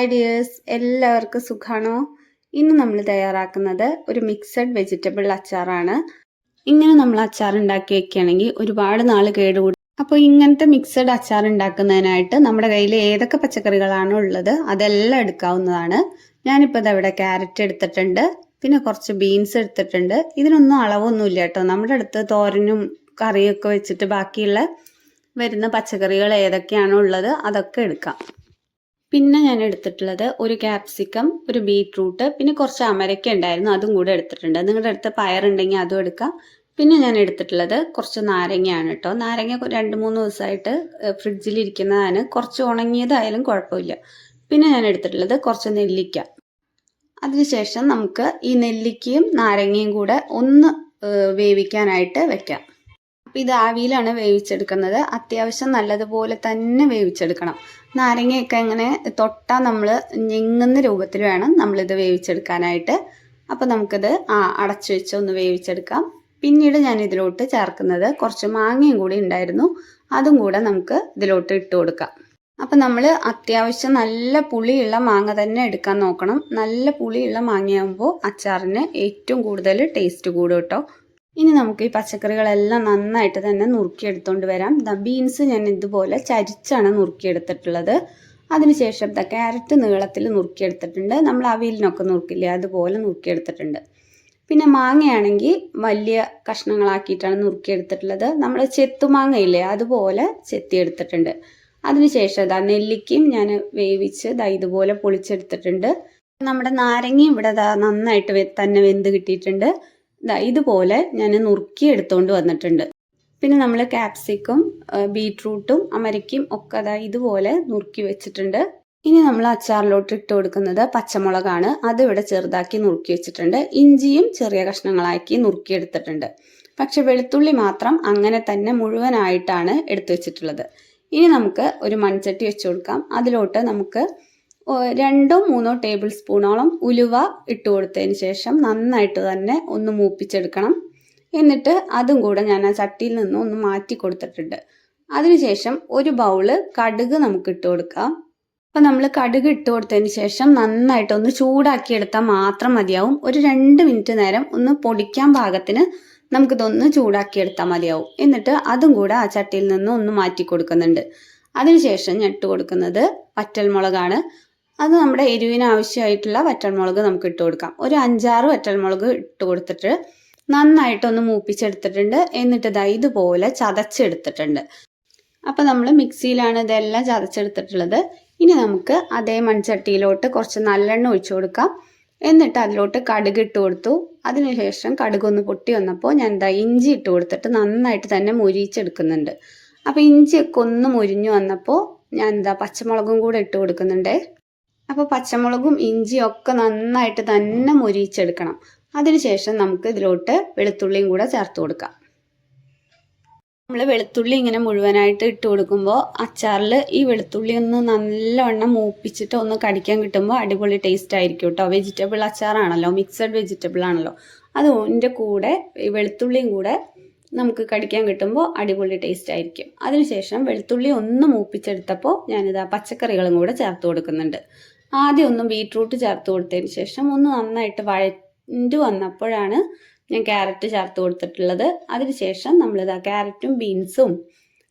ഐഡിയേഴ്സ് എല്ലാവർക്കും സുഖാണോ? ഇന്ന് നമ്മൾ തയ്യാറാക്കുന്നത് ഒരു മിക്സഡ് വെജിറ്റബിൾ അച്ചാറാണ്. ഇങ്ങനെ നമ്മൾ അച്ചാർ ഉണ്ടാക്കി വെക്കുകയാണെങ്കിൽ ഒരുപാട് നാൾ കേടുകൂടും. അപ്പോൾ ഇങ്ങനത്തെ മിക്സഡ് അച്ചാർ ഉണ്ടാക്കുന്നതിനായിട്ട് നമ്മുടെ കയ്യിൽ ഏതൊക്കെ പച്ചക്കറികളാണോ ഉള്ളത് അതെല്ലാം എടുക്കാവുന്നതാണ്. ഞാനിപ്പോൾ ഇവിടെ ക്യാരറ്റ് എടുത്തിട്ടുണ്ട്. പിന്നെ കുറച്ച് ബീൻസ് എടുത്തിട്ടുണ്ട്. ഇതിനൊന്നും അളവൊന്നുമില്ല കേട്ടോ. നമ്മുടെ അടുത്ത് തോരനും കറിയൊക്കെ വെച്ചിട്ട് ബാക്കിയുള്ള വരുന്ന പച്ചക്കറികൾ ഏതൊക്കെയാണോ ഉള്ളത് അതൊക്കെ എടുക്കാം. പിന്നെ ഞാൻ എടുത്തിട്ടുള്ളത് ഒരു ക്യാപ്സിക്കം ഒരു ബീട്രൂട്ട് പിന്നെ കുറച്ച് അമരക്ക ഉണ്ടായിരുന്നു അതും കൂടെ എടുത്തിട്ടുണ്ട്. നിങ്ങളുടെ അടുത്ത് പയറുണ്ടെങ്കിൽ അതും എടുക്കാം. പിന്നെ ഞാൻ എടുത്തിട്ടുള്ളത് കുറച്ച് നാരങ്ങയാണ് കേട്ടോ. നാരങ്ങ രണ്ട് മൂന്ന് ദിവസമായിട്ട് ഫ്രിഡ്ജിൽ ഇരിക്കുന്നതാണ്. കുറച്ച് ഉണങ്ങിയതായാലും കുഴപ്പമില്ല. പിന്നെ ഞാൻ എടുത്തിട്ടുള്ളത് കുറച്ച് നെല്ലിക്ക. അതിനുശേഷം നമുക്ക് ഈ നെല്ലിക്കയും നാരങ്ങയും കൂടെ ഒന്ന് വേവിക്കാനായിട്ട് വെക്കാം. അപ്പം ഇത് ആവിയിലാണ് വേവിച്ചെടുക്കുന്നത്. അത്യാവശ്യം നല്ലതുപോലെ തന്നെ വേവിച്ചെടുക്കണം. നാരങ്ങയൊക്കെ ഇങ്ങനെ തൊട്ടാൽ നമ്മൾ ഞെങ്ങുന്ന രൂപത്തിൽ വേണം നമ്മളിത് വേവിച്ചെടുക്കാനായിട്ട്. അപ്പോൾ നമുക്കിത് ആ അടച്ചു വെച്ച് ഒന്ന് വേവിച്ചെടുക്കാം. പിന്നീട് ഞാൻ ഇതിലോട്ട് ചേർക്കുന്നത് കുറച്ച് മാങ്ങയും കൂടി ഉണ്ടായിരുന്നു. അതും കൂടെ നമുക്ക് ഇതിലോട്ട് ഇട്ട് കൊടുക്കാം. അപ്പം നമ്മൾ അത്യാവശ്യം നല്ല പുളിയുള്ള മാങ്ങ തന്നെ എടുക്കാൻ നോക്കണം. നല്ല പുളിയുള്ള മാങ്ങയാകുമ്പോൾ അച്ചാറിന് ഏറ്റവും കൂടുതൽ ടേസ്റ്റ് കൂടും കേട്ടോ. ഇനി നമുക്ക് ഈ പച്ചക്കറികളെല്ലാം നന്നായിട്ട് തന്നെ നുറുക്കിയെടുത്തുകൊണ്ട് വരാം. ദ ബീൻസ് ഞാൻ ഇതുപോലെ ചരിച്ചാണ് നുറുക്കിയെടുത്തിട്ടുള്ളത്. അതിനുശേഷം ദ ക്യാരറ്റ് നീളത്തിൽ നുറുക്കിയെടുത്തിട്ടുണ്ട്. നമ്മൾ അവിയലിനൊക്കെ നുറുക്കില്ലേ അതുപോലെ നുറുക്കിയെടുത്തിട്ടുണ്ട്. പിന്നെ മാങ്ങയാണെങ്കിൽ വലിയ കഷ്ണങ്ങളാക്കിയിട്ടാണ് നുറുക്കിയെടുത്തിട്ടുള്ളത്. നമ്മൾ ചെത്തുമാങ്ങയില്ലേ അതുപോലെ ചെത്തിയെടുത്തിട്ടുണ്ട്. അതിനുശേഷം ദാ നെല്ലിക്കയും ഞാൻ വേവിച്ച് ദാ ഇതുപോലെ പൊളിച്ചെടുത്തിട്ടുണ്ട്. നമ്മുടെ നാരങ്ങയും ഇവിടെ ദാ നന്നായിട്ട് തന്നെ വെന്ത് കിട്ടിയിട്ടുണ്ട്. ഇതുപോലെ ഞാൻ നുറുക്കി എടുത്തുകൊണ്ട് വന്നിട്ടുണ്ട്. പിന്നെ നമ്മൾ ക്യാപ്സിക്കും ബീട്രൂട്ടും അമരയ്ക്കും ഒക്കെ അതാ ഇതുപോലെ നുറുക്കി വെച്ചിട്ടുണ്ട്. ഇനി നമ്മൾ അച്ചാറിലോട്ട് ഇട്ട് കൊടുക്കുന്നത് പച്ചമുളകാണ്. അത് ഇവിടെ ചെറുതാക്കി നുറുക്കി വെച്ചിട്ടുണ്ട്. ഇഞ്ചിയും ചെറിയ കഷ്ണങ്ങളാക്കി നുറുക്കി എടുത്തിട്ടുണ്ട്. പക്ഷെ വെളുത്തുള്ളി മാത്രം അങ്ങനെ തന്നെ മുഴുവനായിട്ടാണ് എടുത്തു വെച്ചിട്ടുള്ളത്. ഇനി നമുക്ക് ഒരു മൺചട്ടി വെച്ചു കൊടുക്കാം. അതിലോട്ട് നമുക്ക് രണ്ടോ മൂന്നോ ടേബിൾ സ്പൂണോളം ഉലുവ ഇട്ട് കൊടുത്തതിന് ശേഷം നന്നായിട്ട് തന്നെ ഒന്ന് മൂപ്പിച്ചെടുക്കണം. എന്നിട്ട് അതും കൂടെ ഞാൻ ആ ചട്ടിയിൽ നിന്ന് ഒന്ന് മാറ്റി കൊടുത്തിട്ടുണ്ട്. അതിനുശേഷം ഒരു ബൗൾ കടുക് നമുക്ക് ഇട്ട് കൊടുക്കാം. അപ്പം നമ്മൾ കടുക് ഇട്ട് കൊടുത്തതിന് ശേഷം നന്നായിട്ട് ഒന്ന് ചൂടാക്കിയെടുത്താൽ മാത്രം മതിയാവും. ഒരു രണ്ട് മിനിറ്റ് നേരം ഒന്ന് പൊടിക്കാൻ പാകത്തിന് നമുക്കിതൊന്ന് ചൂടാക്കിയെടുത്താൽ മതിയാവും. എന്നിട്ട് അതും കൂടെ ആ ചട്ടിയിൽ നിന്ന് ഒന്ന് മാറ്റി കൊടുക്കുന്നുണ്ട്. അതിനുശേഷം ഞാൻ ഇട്ട് കൊടുക്കുന്നത് വറ്റൽമുളകാണ്. അത് നമ്മുടെ എരിവിന് ആവശ്യമായിട്ടുള്ള വറ്റൽമുളക് നമുക്ക് ഇട്ട് കൊടുക്കാം. ഒരു അഞ്ചാറ് വറ്റൽമുളക് ഇട്ട് കൊടുത്തിട്ട് നന്നായിട്ടൊന്ന് മൂപ്പിച്ചെടുത്തിട്ടുണ്ട്. എന്നിട്ട് ഇതാ ഇതുപോലെ ചതച്ചെടുത്തിട്ടുണ്ട്. അപ്പം നമ്മൾ മിക്സിയിലാണ് ഇതെല്ലാം ചതച്ചെടുത്തിട്ടുള്ളത്. ഇനി നമുക്ക് അതേ മൺചട്ടിയിലോട്ട് കുറച്ച് നല്ലെണ്ണ ഒഴിച്ചു കൊടുക്കാം. എന്നിട്ട് അതിലോട്ട് കടുക് ഇട്ട് കൊടുത്തു. അതിനുശേഷം കടുക് ഒന്ന് പൊട്ടി വന്നപ്പോൾ ഞാൻ എന്താ ഇഞ്ചി ഇട്ട് കൊടുത്തിട്ട് നന്നായിട്ട് തന്നെ മുരിച്ചെടുക്കുന്നുണ്ട്. അപ്പോൾ ഇഞ്ചിയൊക്കെ ഒന്ന് മുരിഞ്ഞു വന്നപ്പോൾ ഞാൻ എന്താ പച്ചമുളകും കൂടെ ഇട്ട് കൊടുക്കുന്നുണ്ട്. അപ്പോൾ പച്ചമുളകും ഇഞ്ചിയും ഒക്കെ നന്നായിട്ട് തന്നെ മൊരിയിച്ചെടുക്കണം. അതിനുശേഷം നമുക്ക് ഇതിലോട്ട് വെളുത്തുള്ളിയും കൂടെ ചേർത്ത് കൊടുക്കാം. നമ്മൾ വെളുത്തുള്ളി ഇങ്ങനെ മുഴുവനായിട്ട് ഇട്ട് കൊടുക്കുമ്പോൾ അച്ചാറിൽ ഈ വെളുത്തുള്ളി ഒന്ന് നല്ലവണ്ണം മൂപ്പിച്ചിട്ട് ഒന്ന് കടിക്കാൻ കിട്ടുമ്പോൾ അടിപൊളി ടേസ്റ്റ് ആയിരിക്കും കേട്ടോ വെജിറ്റബിൾ അച്ചാറാണല്ലോ മിക്സഡ് വെജിറ്റബിൾ ആണല്ലോ. അതിന്റെ കൂടെ ഈ വെളുത്തുള്ളിയും കൂടെ നമുക്ക് കടിക്കാൻ കിട്ടുമ്പോൾ അടിപൊളി ടേസ്റ്റ് ആയിരിക്കും. അതിനുശേഷം വെളുത്തുള്ളി ഒന്ന് മൂപ്പിച്ചെടുത്തപ്പോൾ ഞാനിത് ആ പച്ചക്കറികളും കൂടെ ചേർത്ത് കൊടുക്കുന്നുണ്ട്. ആദ്യം ഒന്ന് ബീട്രൂട്ട് ചേർത്ത് കൊടുത്തതിന് ശേഷം ഒന്ന് നന്നായിട്ട് വഴറ്റു വന്നപ്പോഴാണ് ഞാൻ ക്യാരറ്റ് ചേർത്ത് കൊടുത്തിട്ടുള്ളത്. അതിനുശേഷം നമ്മളിതാ ക്യാരറ്റും ബീൻസും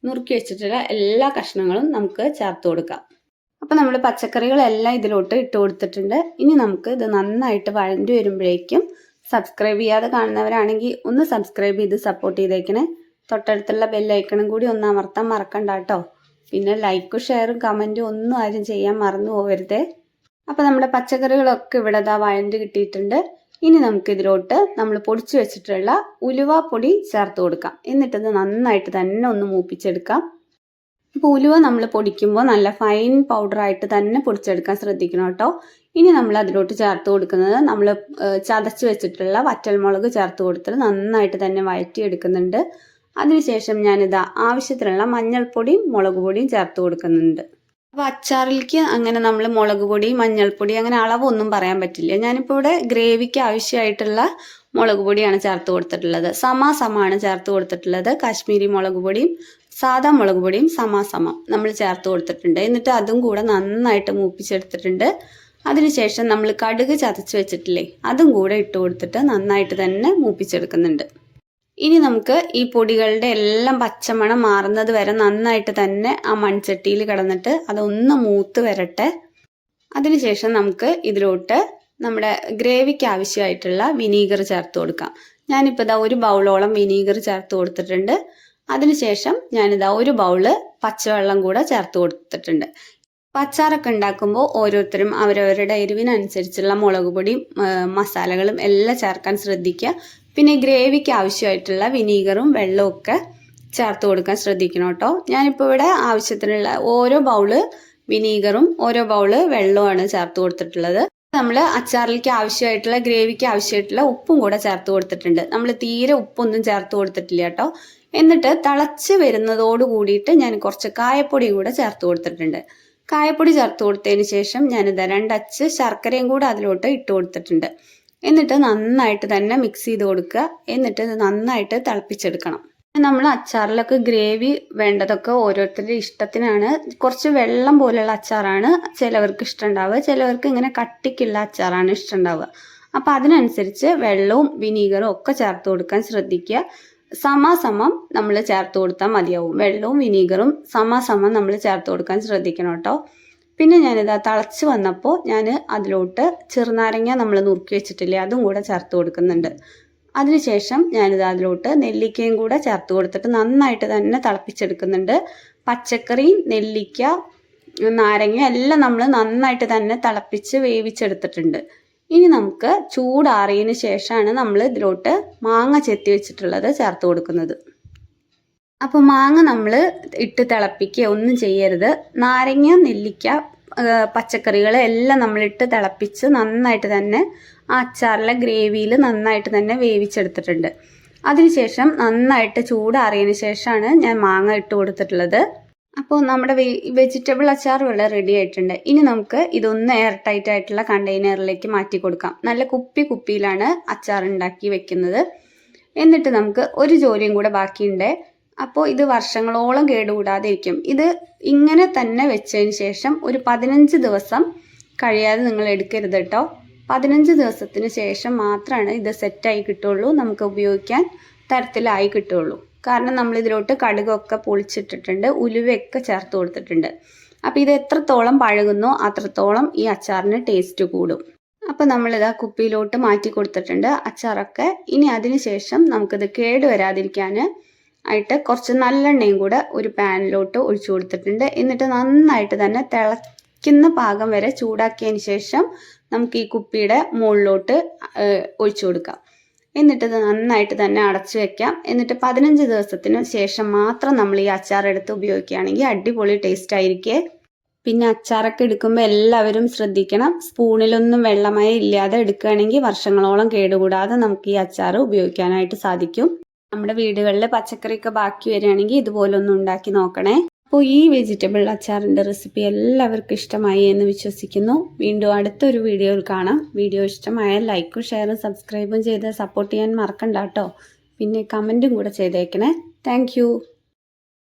നുറുക്കി വെച്ചിട്ടുള്ള എല്ലാ കഷ്ണങ്ങളും നമുക്ക് ചേർത്ത് കൊടുക്കാം. അപ്പം നമ്മൾ പച്ചക്കറികളെല്ലാം ഇതിലോട്ട് ഇട്ട് കൊടുത്തിട്ടുണ്ട്. ഇനി നമുക്ക് ഇത് നന്നായിട്ട് വഴണ്ടി വരുമ്പോഴേക്കും സബ്സ്ക്രൈബ് ചെയ്യാതെ കാണുന്നവരാണെങ്കിൽ ഒന്ന് സബ്സ്ക്രൈബ് ചെയ്ത് സപ്പോർട്ട് ചെയ്തേക്കണേ. തൊട്ടടുത്തുള്ള ബെല്ലൈക്കണും കൂടി ഒന്ന് അമർത്താൻ മറക്കണ്ട കേട്ടോ. പിന്നെ ലൈക്കും ഷെയറും കമന്റും ഒന്നും ആരും ചെയ്യാൻ മറന്നു പോകരുതേ. അപ്പോൾ നമ്മുടെ പച്ചക്കറികളൊക്കെ ഇവിടെ ഇതാ വഴണ്ട് കിട്ടിയിട്ടുണ്ട്. ഇനി നമുക്ക് ഇതിലോട്ട് നമ്മൾ പൊടിച്ചു വെച്ചിട്ടുള്ള ഉലുവ പൊടി ചേർത്ത് കൊടുക്കാം. എന്നിട്ടത് നന്നായിട്ട് തന്നെ ഒന്ന് മൂപ്പിച്ചെടുക്കാം. അപ്പൊ ഉലുവ നമ്മൾ പൊടിക്കുമ്പോൾ നല്ല ഫൈൻ പൗഡറായിട്ട് തന്നെ പൊടിച്ചെടുക്കാൻ ശ്രദ്ധിക്കണം കേട്ടോ. ഇനി നമ്മൾ അതിലോട്ട് ചേർത്ത് കൊടുക്കുന്നത് നമ്മൾ ചതച്ച് വെച്ചിട്ടുള്ള വറ്റൽമുളക് ചേർത്ത് കൊടുത്തിട്ട് നന്നായിട്ട് തന്നെ വഴറ്റിയെടുക്കുന്നുണ്ട്. അതിനുശേഷം ഞാനിതാ ആവശ്യത്തിനുള്ള മഞ്ഞൾപ്പൊടിയും മുളക് പൊടിയും ചേർത്ത് കൊടുക്കുന്നുണ്ട്. അപ്പോൾ അച്ചാറിലേക്ക് അങ്ങനെ നമ്മൾ മുളക് പൊടി മഞ്ഞൾപ്പൊടി അങ്ങനെ അളവൊന്നും പറയാൻ പറ്റില്ല. ഞാനിപ്പോൾ ഇവിടെ ഗ്രേവിക്ക് ആവശ്യമായിട്ടുള്ള മുളക് പൊടിയാണ് ചേർത്ത് കൊടുത്തിട്ടുള്ളത്. സമാസമാണ് ചേർത്ത് കൊടുത്തിട്ടുള്ളത്. കാശ്മീരി മുളക് പൊടിയും സാധാ മുളക് പൊടിയും സമാസമം നമ്മൾ ചേർത്ത് കൊടുത്തിട്ടുണ്ട്. എന്നിട്ട് അതും കൂടെ നന്നായിട്ട് മൂപ്പിച്ചെടുത്തിട്ടുണ്ട്. അതിനുശേഷം നമ്മൾ കടുക് ചതച്ച് വെച്ചിട്ടില്ലേ അതും കൂടെ ഇട്ട് കൊടുത്തിട്ട് നന്നായിട്ട് തന്നെ മൂപ്പിച്ചെടുക്കുന്നുണ്ട്. ഇനി നമുക്ക് ഈ പൊടികളുടെ എല്ലാം പച്ചമണം മാറുന്നത് വരെ നന്നായിട്ട് തന്നെ ആ മൺചട്ടിയിൽ കിടന്നിട്ട് അതൊന്ന് മൂത്ത് വരട്ടെ. അതിനുശേഷം നമുക്ക് ഇതിലോട്ട് നമ്മുടെ ഗ്രേവിക്ക് ആവശ്യമായിട്ടുള്ള വിനീഗർ ചേർത്ത് കൊടുക്കാം. ഞാനിപ്പോൾ ഇതാ ഒരു ബൗളോളം വിനീഗർ ചേർത്ത് കൊടുത്തിട്ടുണ്ട്. അതിനുശേഷം ഞാനിതാ ഒരു ബൗൾ പച്ചവെള്ളം കൂടെ ചേർത്ത് കൊടുത്തിട്ടുണ്ട്. പച്ചാറൊക്കെ ഉണ്ടാക്കുമ്പോൾ ഓരോരുത്തരും അവരവരുടെ എരിവിനനുസരിച്ചുള്ള മുളക് പൊടിയും മസാലകളും എല്ലാം ചേർക്കാൻ ശ്രദ്ധിക്കുക. പിന്നെ ഗ്രേവിക്ക് ആവശ്യമായിട്ടുള്ള വിനീഗറും വെള്ളവും ഒക്കെ ചേർത്ത് കൊടുക്കാൻ ശ്രദ്ധിക്കണം കേട്ടോ. ഞാനിപ്പോൾ ഇവിടെ ആവശ്യത്തിനുള്ള ഓരോ ബൗൾ വിനീഗറും ഓരോ ബൗൾ വെള്ളവുമാണ് ചേർത്ത് കൊടുത്തിട്ടുള്ളത്. നമ്മൾ അച്ചാറിലേക്ക് ആവശ്യമായിട്ടുള്ള ഗ്രേവിക്ക് ആവശ്യമായിട്ടുള്ള ഉപ്പും കൂടെ ചേർത്ത് കൊടുത്തിട്ടുണ്ട്. നമ്മൾ തീരെ ഉപ്പൊന്നും ചേർത്ത് കൊടുത്തിട്ടില്ല കേട്ടോ. എന്നിട്ട് തിളച്ച് വരുന്നതോട് കൂടിയിട്ട് ഞാൻ കുറച്ച് കായപ്പൊടി കൂടെ ചേർത്ത് കൊടുത്തിട്ടുണ്ട്. കായപ്പൊടി ചേർത്ത് കൊടുത്തതിന് ശേഷം ഞാനിത് രണ്ടച്ച് ശർക്കരയും കൂടെ അതിലോട്ട് ഇട്ട് കൊടുത്തിട്ടുണ്ട്. എന്നിട്ട് നന്നായിട്ട് തന്നെ മിക്സ് ചെയ്ത് കൊടുക്കുക. എന്നിട്ട് ഇത് നന്നായിട്ട് തിളപ്പിച്ചെടുക്കണം. നമ്മൾ അച്ചാറിലൊക്കെ ഗ്രേവി വേണ്ടതൊക്കെ ഓരോരുത്തരുടെ ഇഷ്ടത്തിനാണ്. കുറച്ച് വെള്ളം പോലെയുള്ള അച്ചാറാണ് ചിലവർക്ക് ഇഷ്ടമുണ്ടാവുക. ചിലവർക്ക് ഇങ്ങനെ കട്ടിക്കുള്ള അച്ചാറാണ് ഇഷ്ടമുണ്ടാവുക. അപ്പോൾ അതിനനുസരിച്ച് വെള്ളവും വിനീഗറും ഒക്കെ ചേർത്ത് കൊടുക്കാൻ ശ്രദ്ധിക്കുക. സമാസമം നമ്മൾ ചേർത്ത് കൊടുത്താൽ മതിയാവും. വെള്ളവും വിനീഗറും സമാസമം നമ്മൾ ചേർത്ത് കൊടുക്കാൻ ശ്രദ്ധിക്കണം കേട്ടോ. പിന്നെ ഞാനിത് തിളച്ച് വന്നപ്പോൾ ഞാൻ അതിലോട്ട് ചെറുനാരങ്ങ നമ്മൾ നുറുക്കി വെച്ചിട്ടില്ലേ അതും കൂടെ ചേർത്ത് കൊടുക്കുന്നുണ്ട്. അതിനുശേഷം ഞാനിത് അതിലോട്ട് നെല്ലിക്കയും കൂടെ ചേർത്ത് കൊടുത്തിട്ട് നന്നായിട്ട് തന്നെ തിളപ്പിച്ചെടുക്കുന്നുണ്ട്. പച്ചക്കറിയും നെല്ലിക്ക നാരങ്ങ എല്ലാം നമ്മൾ നന്നായിട്ട് തന്നെ തിളപ്പിച്ച് വേവിച്ചെടുത്തിട്ടുണ്ട്. ഇനി നമുക്ക് ചൂടാറിയതിന് ശേഷമാണ് നമ്മൾ ഇതിലോട്ട് മാങ്ങ ചെത്തി വെച്ചിട്ടുള്ളത് ചേർത്ത് കൊടുക്കുന്നത്. അപ്പോൾ മാങ്ങ നമ്മൾ ഇട്ട് തിളപ്പിക്കുക ഒന്നും ചെയ്യരുത്. നാരങ്ങ നെല്ലിക്ക പച്ചക്കറികൾ എല്ലാം നമ്മളിട്ട് തിളപ്പിച്ച് നന്നായിട്ട് തന്നെ ആ അച്ചാറിലെ ഗ്രേവിയിൽ നന്നായിട്ട് തന്നെ വേവിച്ചെടുത്തിട്ടുണ്ട്. അതിനുശേഷം നന്നായിട്ട് ചൂടാറിയതിന് ശേഷമാണ് ഞാൻ മാങ്ങ ഇട്ട് കൊടുത്തിട്ടുള്ളത്. അപ്പോൾ നമ്മുടെ വെജിറ്റബിൾ അച്ചാർ ഇവിടെ റെഡി ആയിട്ടുണ്ട്. ഇനി നമുക്ക് ഇതൊന്ന് എയർ ടൈറ്റ് ആയിട്ടുള്ള കണ്ടെയ്നറിലേക്ക് മാറ്റി കൊടുക്കാം. നല്ല കുപ്പി കുപ്പിയിലാണ് അച്ചാർ ഉണ്ടാക്കി വെക്കുന്നത്. എന്നിട്ട് നമുക്ക് ഒരു ജോലിയും കൂടെ ബാക്കിയുണ്ട്. അപ്പോൾ ഇത് വർഷങ്ങളോളം കേടുകൂടാതെ ഇരിക്കും ഇത് ഇങ്ങനെ തന്നെ വെച്ചതിന് ശേഷം ഒരു പതിനഞ്ച് ദിവസം കഴിയാതെ നിങ്ങൾ എടുക്കരുത് കേട്ടോ പതിനഞ്ച് ദിവസത്തിന് ശേഷം മാത്രമാണ് ഇത് സെറ്റായി കിട്ടുള്ളൂ. നമുക്ക് ഉപയോഗിക്കാൻ തരത്തിലായി കിട്ടുള്ളൂ. കാരണം നമ്മൾ ഇതിലോട്ട് കടുകൊക്കെ പൊളിച്ചിട്ടിട്ടുണ്ട് ഉലുവയൊക്കെ ചേർത്ത് കൊടുത്തിട്ടുണ്ട്. അപ്പോൾ ഇത് എത്രത്തോളം പഴകുന്നോ അത്രത്തോളം ഈ അച്ചാറിന് ടേസ്റ്റ് കൂടും. അപ്പോൾ നമ്മളിത് ആ കുപ്പിയിലോട്ട് മാറ്റി കൊടുത്തിട്ടുണ്ട് അച്ചാറൊക്കെ. ഇനി അതിന് ശേഷം നമുക്കിത് കേട് വരാതിരിക്കാൻ ആയിട്ട് കുറച്ച് നല്ലെണ്ണയും കൂടെ ഒരു പാനിലോട്ട് ഒഴിച്ചു കൊടുത്തിട്ടുണ്ട്. എന്നിട്ട് നന്നായിട്ട് തന്നെ തിളയ്ക്കുന്ന പാകം വരെ ചൂടാക്കിയതിന് ശേഷം നമുക്ക് ഈ കുപ്പിയുടെ മുകളിലോട്ട് ഒഴിച്ചു കൊടുക്കാം. എന്നിട്ട് ഇത് നന്നായിട്ട് തന്നെ അടച്ചു വെക്കാം. എന്നിട്ട് പതിനഞ്ച് ദിവസത്തിന് ശേഷം മാത്രം നമ്മൾ ഈ അച്ചാർ എടുത്ത് ഉപയോഗിക്കുകയാണെങ്കിൽ അടിപൊളി ടേസ്റ്റ് ആയിരിക്കേ. പിന്നെ അച്ചാറൊക്കെ എടുക്കുമ്പോൾ എല്ലാവരും ശ്രദ്ധിക്കണം. സ്പൂണിലൊന്നും വെള്ളമയം ഇല്ലാതെ എടുക്കുകയാണെങ്കിൽ വർഷങ്ങളോളം കേടുകൂടാതെ നമുക്ക് ഈ അച്ചാർ ഉപയോഗിക്കാനായിട്ട് സാധിക്കും. നമ്മുടെ വീടുകളിൽ പച്ചക്കറിയൊക്കെ ബാക്കി വരികയാണെങ്കിൽ ഇതുപോലെ ഒന്ന് ഉണ്ടാക്കി നോക്കണേ. അപ്പോൾ ഈ വെജിറ്റബിൾ അച്ചാറിന്റെ റെസിപ്പി എല്ലാവർക്കും ഇഷ്ടമായി എന്ന് വിശ്വസിക്കുന്നു. വീണ്ടും അടുത്തൊരു വീഡിയോയിൽ കാണാം. വീഡിയോ ഇഷ്ടമായ ലൈക്കും ഷെയറും സബ്സ്ക്രൈബും ചെയ്ത് സപ്പോർട്ട് ചെയ്യാൻ മറക്കണ്ട കേട്ടോ. പിന്നെ കമന്റും കൂടെ ചെയ്തേക്കണേ. താങ്ക്